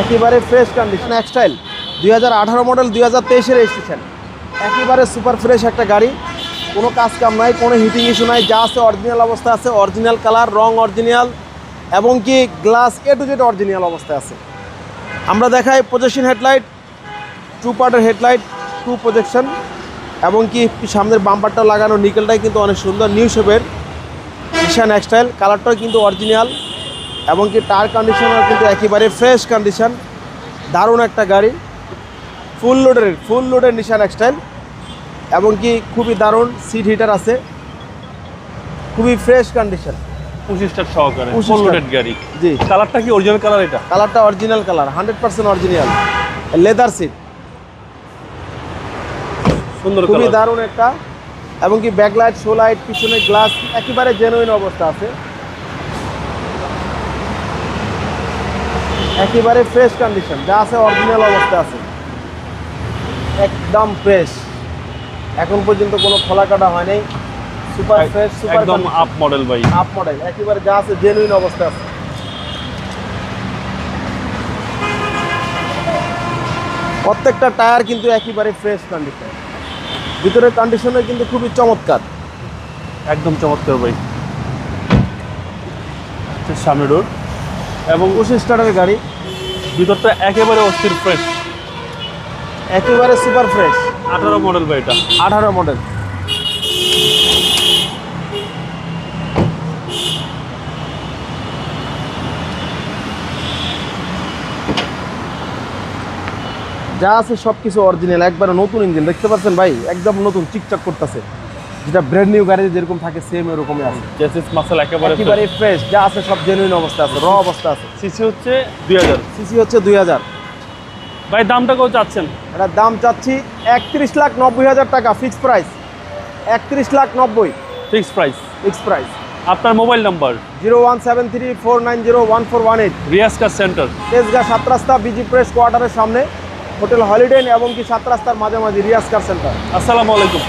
একেবারে fresh condition এক্সটাইল দুই হাজার আঠারো মডেল দুই হাজার তেইশের এসেছেন একেবারে সুপার ফ্রেশ একটা গাড়ি। কোনো কাজ কাম নাই, কোনো হিটিং ইস্যু নাই, যা আছে অরিজিনাল অবস্থা আছে অরিজিনাল কালার রং অরিজিনাল এবং কি glass A to Z original অবস্থায় আছে। আমরা দেখাই প্রজেকশন হেডলাইট টু পার্টের হেডলাইট টু প্রজেকশন এবং কি সামনের বাম্পারটা লাগানো নিকেলটাই কিন্তু অনেক সুন্দর নিউ শেপের নিশান এক্সটাইল কালারটাও কিন্তু অরিজিনাল এবং কি টায়ার কন্ডিশনার কিন্তু একেবারে ফ্রেশ কন্ডিশন দারুণ একটা গাড়ি। ফুল লোডের ফুল লোডের নিশান এক্সটাইল এবং কি খুবই দারুণ সিট হিটার আছে। খুবই ফ্রেশ কন্ডিশন সহকারে ফুল লোডেড গাড়ি। জি। কালারটা কি? অরিজিনাল কালার এটা? কালারটা original colour hundred percent original leather seat সুন্দর খুবই দারুণ একটা। এবং কি ব্যাকলাইট শো লাইট পিছনে গ্লাস একেবারে জেনুইন অবস্থা আছে। একেবারে ফ্রেশ কন্ডিশন যা আছে অরিজিনাল অবস্থা আছে। একদম ফ্রেশ এখন পর্যন্ত কোনো খোলা কাটা হয় নাই। সুপার ফ্রেশ সুপার একদম আপ মডেল ভাই। আপ মডেল একেবারে যা আছে জেনুইন অবস্থা আছে। প্রত্যেকটা টায়ার কিন্তু একেবারে ফ্রেশ কন্ডিশন ভিতরের কন্ডিশনে কিন্তু খুবই চমৎকার। একদম চমৎকার ভাই। সামনে রোড এবং পঁচিশ স্টারের গাড়ি। ভিতরটা একেবারে অস্থির ফ্রেশ একেবারে সুপার ফ্রেশ আঠারো মডেল ভাই এটা। আঠারো মডেল যা আছে সব কিছু অরিজিনাল একবারে নতুন ইঞ্জিন দেখতে পাচ্ছেন ভাই? একদম নতুন চিকচাক করতেছে। যেটা ব্র্যান্ড নিউ গাড়ি যেরকম থাকে সেম এরকমই আছে। চেসিস মাসেল একেবারে একেবারে ফ্রেশ যা আছে সব জেনুইন অবস্থা আছে র অবস্থা আছে। সিসি হচ্ছে দুই হাজার। সিসি হচ্ছে দুই হাজার। ভাই দামটা কেউ চাচ্ছেন? এটার দাম চাচ্ছি একত্রিশ লাখ নব্বই হাজার টাকা ফিক্স প্রাইস একত্রিশ লাখ নব্বই। ফিক্সড প্রাইস ফিক্স প্রাইস আপনার mobile number zero one seven three four nine zero one four one eight. Riaz car centre Tejgaon সাত রাস্তা বিজি প্রেস কোয়ার্টারের সামনে। হোটেল হলিডে এবং কি সাত রাস্তার মাঝামাঝি রিয়াজ কার সেন্টার আসসালামু আলাইকুম।